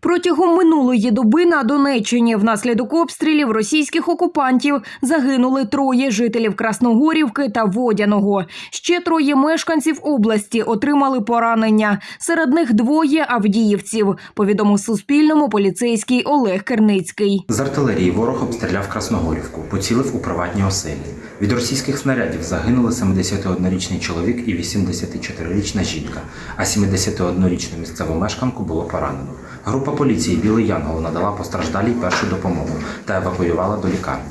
Протягом минулої доби на Донеччині внаслідок обстрілів російських окупантів загинули троє жителів Красногорівки та Водяного. Ще троє мешканців області отримали поранення. Серед них двоє авдіївців. Повідомив Суспільному поліцейський Олег Керницький. З артилерії ворог обстріляв Красногорівку, поцілив у приватні оселі. Від російських снарядів загинули 71-річний чоловік і 84-річна жінка, а 71-річну місцеву мешканку було поранено. Група поліції Білий Янгол надала постраждалій першу допомогу та евакуювала до лікарні.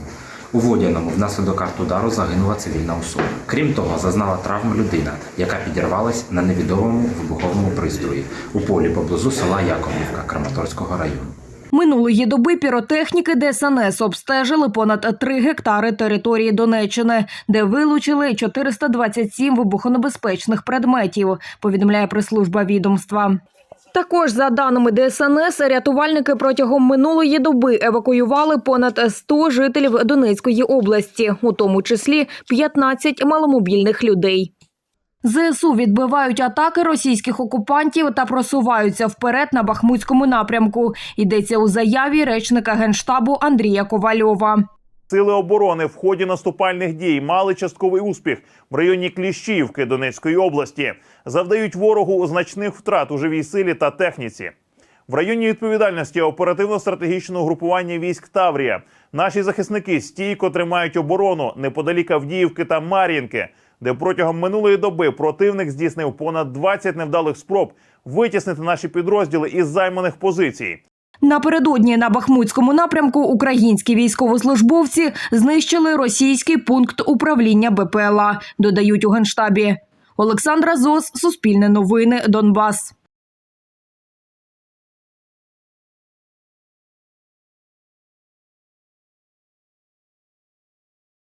У Водяному внаслідок артудару загинула цивільна особа. Крім того, зазнала травм людина, яка підірвалась на невідомому вибуховому пристрої у полі поблизу села Яковлівка Краматорського району. Минулої доби піротехніки ДСНС обстежили понад 3 гектари території Донеччини, де вилучили 427 вибухонебезпечних предметів, повідомляє прес-служба відомства. Також, за даними ДСНС, рятувальники протягом минулої доби евакуювали понад 100 жителів Донецької області, у тому числі 15 маломобільних людей. ЗСУ відбивають атаки російських окупантів та просуваються вперед на Бахмутському напрямку. Йдеться у заяві речника генштабу Андрія Ковальова. Сили оборони в ході наступальних дій мали частковий успіх в районі Кліщіївки Донецької області, завдають ворогу значних втрат у живій силі та техніці. В районі відповідальності оперативно-стратегічного групування військ Таврія наші захисники стійко тримають оборону неподалік Авдіївки та Мар'їнки, де протягом минулої доби противник здійснив понад 20 невдалих спроб витіснити наші підрозділи із займаних позицій. Напередодні на Бахмутському напрямку українські військовослужбовці знищили російський пункт управління БПЛА, додають у генштабі. Олександра Зос, Суспільне новини, Донбас.